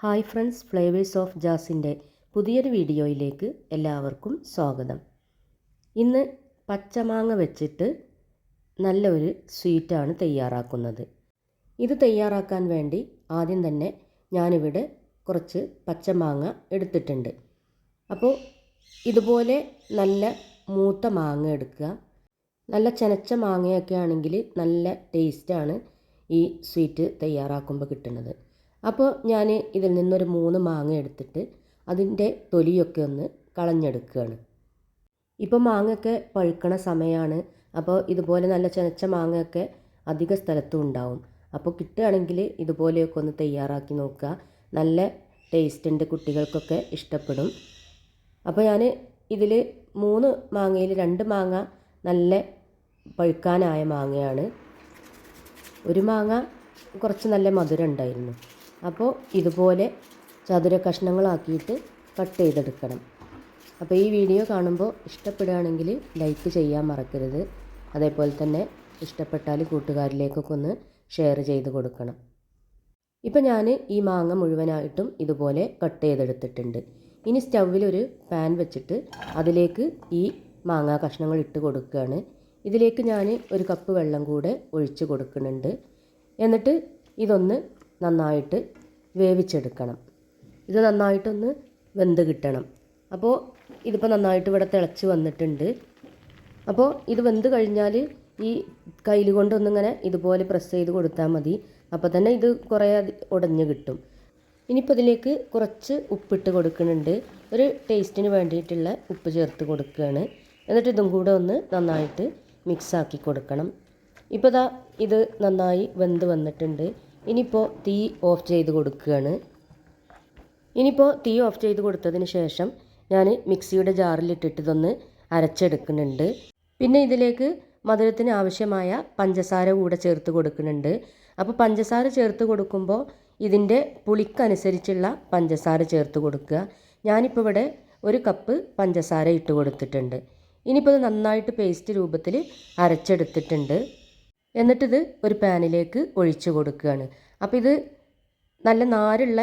Hi friends flavours of ജാസിന്റെ പുതിയൊരു വീഡിയോയിലേക്ക് എല്ലാവർക്കും സ്വാഗതം. ഇന്ന് പച്ചമാങ്ങ വെച്ചിട്ട് നല്ലൊരു സ്വീറ്റാണ് തയ്യാറാക്കുന്നത്. ഇത് തയ്യാറാക്കാൻ വേണ്ടി ആദ്യം തന്നെ ഞാനിവിടെ കുറച്ച് പച്ചമാങ്ങ എടുത്തിട്ടുണ്ട്. അപ്പോൾ ഇതുപോലെ നല്ല മൂത്ത മാങ്ങ എടുക്കുക. നല്ല ചനച്ച മാങ്ങയൊക്കെ ആണെങ്കിൽ നല്ല ടേസ്റ്റാണ് ഈ സ്വീറ്റ് തയ്യാറാക്കുമ്പോൾ കിട്ടുന്നത്. അപ്പോൾ ഞാൻ ഇതിൽ നിന്നൊരു മൂന്ന് മാങ്ങ എടുത്തിട്ട് അതിന്റെ തൊലിയൊക്കെ ഒന്ന് കളഞ്ഞെടുക്കുകയാണ്. ഇപ്പോൾ മാങ്ങയൊക്കെ പഴുക്കണ സമയമാണ് അപ്പോൾ ഇതുപോലെ നല്ല ചെനച്ച മാങ്ങയൊക്കെ അധിക സ്ഥലത്തും ഉണ്ടാവും. അപ്പോൾ കിട്ടുകയാണെങ്കിൽ ഇതുപോലെയൊക്കെ ഒന്ന് തയ്യാറാക്കി നോക്കുക. നല്ല ടേസ്റ്റ് ഉണ്ട് കുട്ടികൾക്കൊക്കെ ഇഷ്ടപ്പെടും. അപ്പോൾ ഞാൻ ഇതിൽ മൂന്ന് മാങ്ങയിൽ രണ്ട് മാങ്ങ നല്ല പഴുക്കാനായ മാങ്ങയാണ്. ഒരു മാങ്ങ കുറച്ച് നല്ല മധുരം ഉണ്ടായിരുന്നു. അപ്പോൾ ഇതുപോലെ ചതുര കഷ്ണങ്ങളാക്കിയിട്ട് കട്ട് ചെയ്തെടുക്കണം. അപ്പോൾ ഈ വീഡിയോ കാണുമ്പോൾ ഇഷ്ടപ്പെടുകയാണെങ്കിൽ ലൈക്ക് ചെയ്യാൻ മറക്കരുത്. അതേപോലെ തന്നെ ഇഷ്ടപ്പെട്ടാൽ കൂട്ടുകാരിലേക്കൊക്കെ ഒന്ന് ഷെയർ ചെയ്ത് കൊടുക്കണം. ഇപ്പം ഞാൻ ഈ മാങ്ങ മുഴുവനായിട്ടും ഇതുപോലെ കട്ട് ചെയ്തെടുത്തിട്ടുണ്ട്. ഇനി സ്റ്റൗവിൽ ഒരു പാൻ വെച്ചിട്ട് അതിലേക്ക് ഈ മാങ്ങ കഷ്ണങ്ങൾ ഇട്ട് കൊടുക്കുകയാണ്. ഇതിലേക്ക് ഞാൻ ഒരു കപ്പ് വെള്ളം കൂടെ ഒഴിച്ച് കൊടുക്കുന്നുണ്ട്. എന്നിട്ട് ഇതൊന്ന് നന്നായിട്ട് വേവിച്ചെടുക്കണം. ഇത് നന്നായിട്ടൊന്ന് വെന്ത് കിട്ടണം. അപ്പോൾ ഇതിപ്പോൾ നന്നായിട്ട് ഇവിടെ തിളച്ച് വന്നിട്ടുണ്ട്. അപ്പോൾ ഇത് വെന്ത് കഴിഞ്ഞാൽ ഈ കയ്യിൽ കൊണ്ടൊന്നിങ്ങനെ ഇതുപോലെ പ്രസ് ചെയ്ത് കൊടുത്താൽ മതി. അപ്പോൾ തന്നെ ഇത് കുറേ ഉടഞ്ഞ് കിട്ടും. ഇനിയിപ്പോൾ ഇതിലേക്ക് കുറച്ച് ഉപ്പിട്ട് കൊടുക്കുന്നുണ്ട്. ഒരു ടേസ്റ്റിന് വേണ്ടിയിട്ടുള്ള ഉപ്പ് ചേർത്ത് കൊടുക്കുകയാണ് എന്നിട്ട് ഇതും കൂടെ ഒന്ന് നന്നായിട്ട് മിക്സാക്കി കൊടുക്കണം. ഇപ്പോൾ ദാ ഇത് നന്നായി വെന്ത് വന്നിട്ടുണ്ട്. ഇനിയിപ്പോൾ തീ ഓഫ് ചെയ്ത് കൊടുക്കുകയാണ്. ഇനിയിപ്പോൾ തീ ഓഫ് ചെയ്ത് കൊടുത്തതിന് ശേഷം ഞാൻ മിക്സിയുടെ ജാറിലിട്ടിട്ട് ഇതൊന്ന് അരച്ചെടുക്കുന്നുണ്ട്. പിന്നെ ഇതിലേക്ക് മധുരത്തിന് ആവശ്യമായ പഞ്ചസാര കൂടെ ചേർത്ത് കൊടുക്കുന്നുണ്ട്. അപ്പോൾ പഞ്ചസാര ചേർത്ത് കൊടുക്കുമ്പോൾ ഇതിന്റെ പുളിക്കനുസരിച്ചുള്ള പഞ്ചസാര ചേർത്ത് കൊടുക്കുക. ഞാനിപ്പോൾ ഇവിടെ ഒരു കപ്പ് പഞ്ചസാര ഇട്ട് കൊടുത്തിട്ടുണ്ട്. ഇനിയിപ്പോൾ ഇത് നന്നായിട്ട് പേസ്റ്റ് രൂപത്തിൽ അരച്ചെടുത്തിട്ടുണ്ട്. എന്നിട്ടിത് ഒരു പാനിലേക്ക് ഒഴിച്ചു കൊടുക്കുകയാണ്. അപ്പോൾ ഇത് നല്ല നാരുള്ള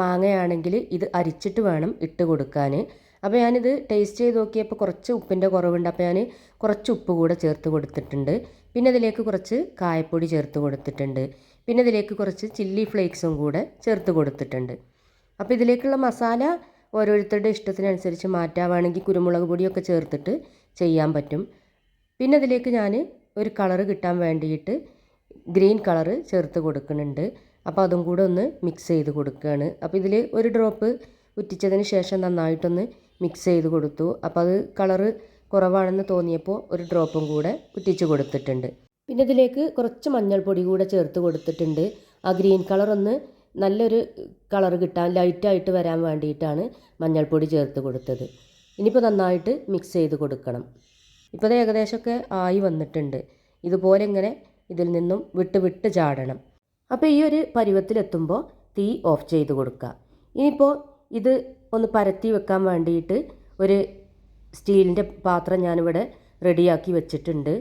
മാങ്ങയാണെങ്കിൽ ഇത് അരിച്ചിട്ട് വേണം ഇട്ട് കൊടുക്കാൻ അപ്പോൾ ഞാനിത് ടേസ്റ്റ് ചെയ്ത് നോക്കിയപ്പോൾ കുറച്ച് ഉപ്പിന്റെ കുറവുണ്ട്. അപ്പോൾ ഞാൻ കുറച്ച് ഉപ്പ് കൂടെ ചേർത്ത് കൊടുത്തിട്ടുണ്ട്. പിന്നെ ഇതിലേക്ക് കുറച്ച് കായപ്പൊടി ചേർത്ത് കൊടുത്തിട്ടുണ്ട്. പിന്നെ ഇതിലേക്ക് കുറച്ച് ചില്ലി ഫ്ലേക്സും കൂടെ ചേർത്ത് കൊടുത്തിട്ടുണ്ട്. അപ്പോൾ ഇതിലേക്കുള്ള മസാല ഓരോരുത്തരുടെ ഇഷ്ടത്തിനനുസരിച്ച് മാറ്റാവാണെങ്കിൽ കുരുമുളക് പൊടിയൊക്കെ ചേർത്തിട്ട് ചെയ്യാൻ പറ്റും. പിന്നെ ഇതിലേക്ക് ഞാൻ ഒരു കളറ് കിട്ടാൻ വേണ്ടിയിട്ട് ഗ്രീൻ കളറ് ചേർത്ത് കൊടുക്കുന്നുണ്ട്. അപ്പോൾ അതും കൂടെ ഒന്ന് മിക്സ് ചെയ്ത് കൊടുക്കുകയാണ്. അപ്പോൾ ഇതിൽ ഒരു ഡ്രോപ്പ് ഉറ്റിച്ചതിന് ശേഷം നന്നായിട്ടൊന്ന് മിക്സ് ചെയ്ത് കൊടുത്തു. അപ്പോൾ അത് കളറ് കുറവാണെന്ന് തോന്നിയപ്പോൾ ഒരു ഡ്രോപ്പും കൂടെ ഉറ്റിച്ച് കൊടുത്തിട്ടുണ്ട്. പിന്നെ ഇതിലേക്ക് കുറച്ച് മഞ്ഞൾപ്പൊടി കൂടെ ചേർത്ത് കൊടുത്തിട്ടുണ്ട്. ആ ഗ്രീൻ കളർ ഒന്ന് നല്ലൊരു കളർ കിട്ടാൻ ലൈറ്റായിട്ട് വരാൻ വേണ്ടിയിട്ടാണ് മഞ്ഞൾപ്പൊടി ചേർത്ത് കൊടുത്തത്. ഇനിയിപ്പോൾ നന്നായിട്ട് മിക്സ് ചെയ്ത് കൊടുക്കണം. ഇപ്പോൾ അത് ഏകദേശമൊക്കെ ആയി വന്നിട്ടുണ്ട്. ഇതുപോലെ ഇങ്ങനെ ഇതിൽ നിന്നും വിട്ട് വിട്ട് ചാടണം. അപ്പോൾ ഈ ഒരു പരുവത്തിലെത്തുമ്പോൾ തീ ഓഫ് ചെയ്ത് കൊടുക്കുക. ഇനിയിപ്പോൾ ഇത് ഒന്ന് പരത്തി വെക്കാൻ വേണ്ടിയിട്ട് ഒരു സ്റ്റീലിന്റെ പാത്രം ഞാനിവിടെ റെഡിയാക്കി വെച്ചിട്ടുണ്ട്.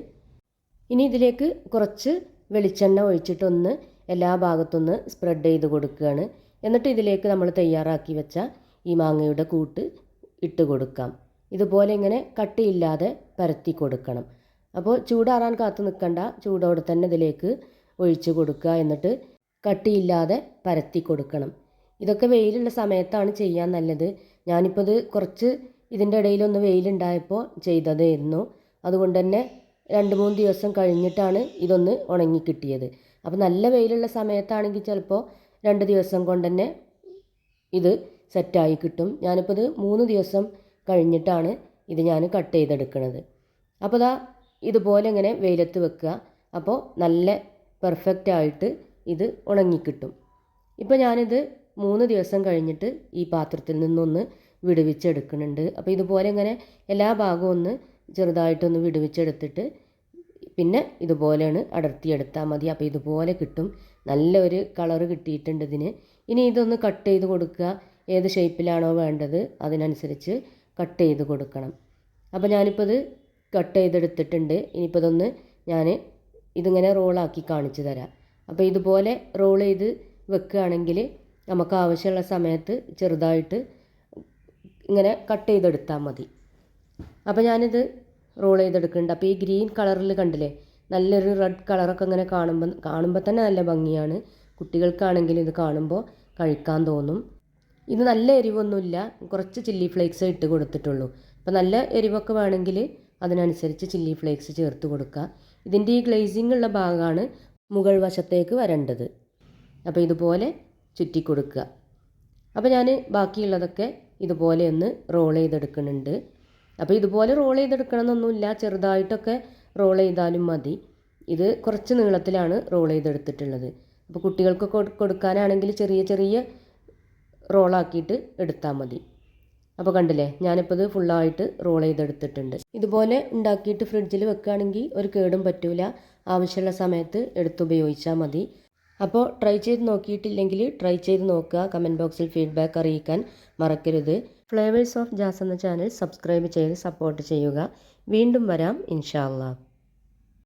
ഇനി ഇതിലേക്ക് കുറച്ച് വെളിച്ചെണ്ണ ഒഴിച്ചിട്ടൊന്ന് എല്ലാ ഭാഗത്തൊന്ന് സ്പ്രെഡ് ചെയ്ത് കൊടുക്കുകയാണ്. എന്നിട്ട് ഇതിലേക്ക് നമ്മൾ തയ്യാറാക്കി വെച്ച ഈ മാങ്ങയുടെ കൂട്ട് ഇട്ട് കൊടുക്കാം. ഇതുപോലെ ഇങ്ങനെ കട്ടിയില്ലാതെ പരത്തി കൊടുക്കണം. അപ്പോൾ ചൂടാറാൻ കാത്തു നിൽക്കണ്ട. ചൂടോടെ തന്നെ ഇതിലേക്ക് ഒഴിച്ചു കൊടുക്കുക എന്നിട്ട് കട്ടിയില്ലാതെ പരത്തി കൊടുക്കണം. ഇതൊക്കെ വെയിലുള്ള സമയത്താണ് ചെയ്യാൻ നല്ലത്. ഞാനിപ്പോൾ ഇത് കുറച്ച് ഇതിന്റെ ഇടയിലൊന്ന് വെയിലുണ്ടായപ്പോൾ ചെയ്തതായിരുന്നു അതുകൊണ്ട് തന്നെ രണ്ട് മൂന്ന് ദിവസം കഴിഞ്ഞിട്ടാണ് ഇതൊന്ന് ഉണങ്ങി കിട്ടിയത്. അപ്പോൾ നല്ല വെയിലുള്ള സമയത്താണെങ്കിൽ ചിലപ്പോൾ രണ്ട് ദിവസം കൊണ്ട് തന്നെ ഇത് സെറ്റായി കിട്ടും. ഞാനിപ്പോൾ ഇത് മൂന്ന് ദിവസം കഴിഞ്ഞിട്ടാണ് ഇത് ഞാൻ കട്ട് ചെയ്തെടുക്കുന്നത് അപ്പോൾ ദാ ഇതുപോലെ ഇങ്ങനെ വെയിലത്ത് വെക്കുക. അപ്പോൾ നല്ല പെർഫെക്റ്റ് ആയിട്ട് ഇത് ഉണങ്ങിക്കിട്ടും. ഇപ്പോൾ ഞാനിത് മൂന്ന് ദിവസം കഴിഞ്ഞിട്ട് ഈ പാത്രത്തിൽ നിന്നൊന്ന് വിടുവിച്ചെടുക്കുന്നുണ്ട്. അപ്പോൾ ഇതുപോലെ ഇങ്ങനെ എല്ലാ ഭാഗവും ഒന്ന് ചെറുതായിട്ടൊന്ന് വിടുവിച്ചെടുത്തിട്ട് പിന്നെ ഇതുപോലെയാണ് അടർത്തിയെടുത്താൽ മതി. അപ്പോൾ ഇതുപോലെ കിട്ടും. നല്ലൊരു കളറ് കിട്ടിയിട്ടുണ്ട് ഇതിന്. ഇനി ഇതൊന്ന് കട്ട് ചെയ്ത് കൊടുക്കുക. ഏത് ഷേപ്പിലാണോ വേണ്ടത് അതിനനുസരിച്ച് കട്ട് ചെയ്ത് കൊടുക്കണം. അപ്പോൾ ഞാനിപ്പോൾ ഇത് കട്ട് ചെയ്തെടുത്തിട്ടുണ്ട്. ഇനിയിപ്പോൾ ഇതൊന്ന് ഞാൻ ഇതിങ്ങനെ റോളാക്കി കാണിച്ചു തരാം. അപ്പോൾ ഇതുപോലെ റോൾ ചെയ്ത് വെക്കുകയാണെങ്കിൽ നമുക്ക് ആവശ്യമുള്ള സമയത്ത് ചെറുതായിട്ട് ഇങ്ങനെ കട്ട് ചെയ്തെടുത്താൽ മതി. അപ്പോൾ ഞാനിത് റോൾ ചെയ്തെടുക്കുന്നുണ്ട്. അപ്പോൾ ഈ ഗ്രീൻ കളറിൽ കണ്ടില്ലേ? നല്ലൊരു റെഡ് കളറൊക്കെ ഇങ്ങനെ കാണുമ്പോൾ കാണുമ്പോൾ തന്നെ നല്ല ഭംഗിയാണ്. കുട്ടികൾക്കാണെങ്കിലും ഇത് കാണുമ്പോൾ കഴിക്കാൻ തോന്നും. ഇത് നല്ല എരിവൊന്നുമില്ല. കുറച്ച് ചില്ലി ഫ്ലേക്സ് ഇട്ട് കൊടുത്തിട്ടുള്ളൂ. അപ്പോൾ നല്ല എരിവൊക്കെ വേണമെങ്കിൽ അതിനനുസരിച്ച് ചില്ലി ഫ്ലേക്സ് ചേർത്ത് കൊടുക്കുക. ഇതിന്റെ ഈ ഗ്ലേസിംഗ് ഉള്ള ഭാഗമാണ് മുകൾ വശത്തേക്ക് വരേണ്ടത്. അപ്പോൾ ഇതുപോലെ ചുറ്റി കൊടുക്കുക. അപ്പോൾ ഞാൻ ബാക്കിയുള്ളതൊക്കെ ഇതുപോലെ ഒന്ന് റോൾ ചെയ്തെടുക്കുന്നുണ്ട്. അപ്പോൾ ഇതുപോലെ റോൾ ചെയ്തെടുക്കണമെന്നൊന്നുമില്ല. ചെറുതായിട്ടൊക്കെ റോൾ ചെയ്താലും മതി. ഇത് കുറച്ച് നീളത്തിലാണ് റോൾ ചെയ്തെടുത്തിട്ടുള്ളത്. അപ്പോൾ കുട്ടികൾക്ക് കൊടുക്കാനാണെങ്കിൽ ചെറിയ ചെറിയ റോളാക്കിയിട്ട് എടുത്താൽ മതി. അപ്പോൾ കണ്ടില്ലേ ഞാനിപ്പോൾ ഇത് ഫുള്ളായിട്ട് റോൾ ചെയ്തെടുത്തിട്ടുണ്ട്. ഇതുപോലെ ഉണ്ടാക്കിയിട്ട് ഫ്രിഡ്ജിൽ വെക്കുകയാണെങ്കിൽ ഒരു കേടും പറ്റൂല. ആവശ്യമുള്ള സമയത്ത് എടുത്തുപയോഗിച്ചാൽ മതി. അപ്പോൾ ട്രൈ ചെയ്ത് നോക്കിയിട്ടില്ലെങ്കിൽ ട്രൈ ചെയ്ത് നോക്കുക. കമന്റ് ബോക്സിൽ ഫീഡ്ബാക്ക് അറിയിക്കാൻ മറക്കരുത്. ഫ്ലേവേഴ്സ് ഓഫ് ജാസ് എന്ന ചാനൽ സബ്സ്ക്രൈബ് ചെയ്ത് സപ്പോർട്ട് ചെയ്യുക. വീണ്ടും വരാം ഇൻഷാ അള്ളാ.